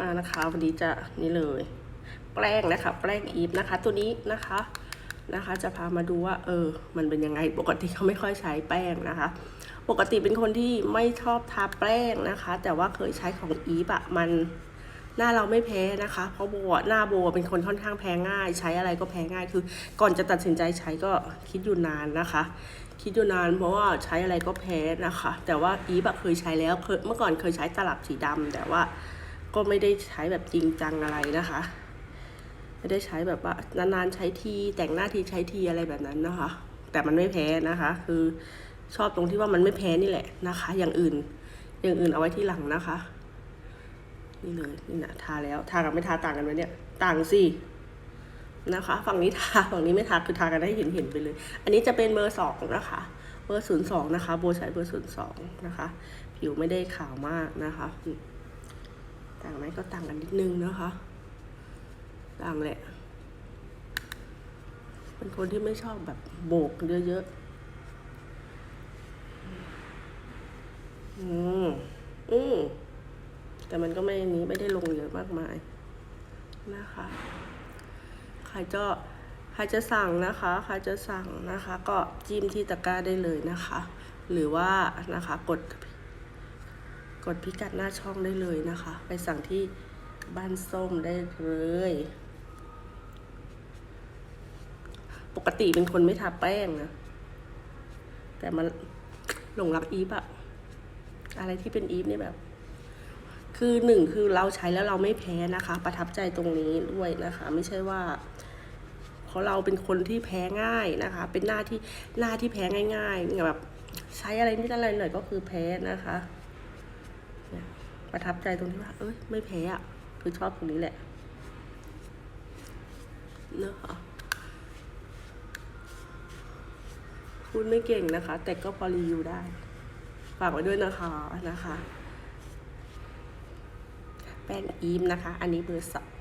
มานะคะ วันนี้จะนี่เลย แป้งนะคะ แป้งอีฟนะคะ ตัวนี้นะคะนะคะ จะพามาดูว่า เออ มันเป็นยังไงปกติเขาไม่ค่อยใช้แป้งนะคะ ปกติเป็นคนที่ไม่ชอบทาแป้งนะคะ แต่ว่าเคยใช้ของอีฟอะมันหน้าเราไม่แพ้นะคะ เพราะโบหน้าโบเป็นคนค่อนข้างแพ้ง่าย ใช้อะไรก็แพ้ง่ายคือ ก่อนจะตัดสินใจใช้ก็คิดอยู่นานนะคะ คิดอยู่นานเพราะว่าใช้อะไรก็แพ้นะคะ แต่ว่าอีฟอะเคยใช้แล้วเคยเมื่อก่อนเคยใช้ตลับสีดำแต่ว่า ก็ไม่ได้ใช้แบบจริงจังอะไรนะคะ ไม่ได้ใช้แบบว่านานๆใช้ทีแต่งหน้าทีใช้ทีอะไรแบบนั้นนะคะ แต่มันไม่แพ้นะคะ คือชอบตรงที่ว่ามันไม่แพ้นี่แหละนะคะ อย่างอื่น อย่างอื่นเอาไว้ที่หลังนะคะ นี่เลยนี่นะทาแล้วทากับไม่ทาต่างกันไหมเนี่ย ต่างสินะคะ ฝั่งนี้ทาฝั่งนี้ไม่ทาคือทากันให้เห็นเห็นๆไปเลย อันนี้จะเป็นเบอร์สองนะคะเบอร์ศูนย์สองนะคะโบใช้เบอร์ศูนย์สองนะคะ ผิวไม่ได้ขาวมากนะคะ ไหมก็ต่างกันนิดนึงนะคะ ต่างแหละ เป็นคนที่ไม่ชอบแบบโบกเยอะๆ อืมอืมแต่มันก็ไม่นี้ไม่ได้ลงเยอะมากมายนะคะ ใครจะใครจะสั่งนะคะ ใครจะสั่งนะคะ ก็จิ้มที่ตะกร้าได้เลยนะคะ หรือว่านะคะกด กดพิกัดหน้าช่องได้เลยนะคะ ไปสั่งที่บ้านส้มได้เลย ปกติเป็นคนไม่ทาแป้งนะ แต่มันหลงรักอีฟอะอะไรที่เป็นอีฟนี่แบบ คือหนึ่งคือเราใช้แล้วเราไม่แพ้นะคะ ประทับใจตรงนี้ด้วยนะคะ ไม่ใช่ว่าเพราะเราเป็นคนที่แพ้ง่ายนะคะ เป็นหน้าที่หน้าที่แพ้ง่ายๆแบบใช้อะไรนิดอะไรหน่อยก็คือแพ้นะคะ นี่ยประทับใจตรงที่ว่า เอ้ย ไม่แพ้อะคือชอบตรงนี้แหละเนอะค่ะพูดไม่เก่งนะคะ แต่ก็พอรีวิวได้ ฝากไว้ด้วยนะคะนะคะ แป้งอีมนะคะ อันนี้เบอร์สอง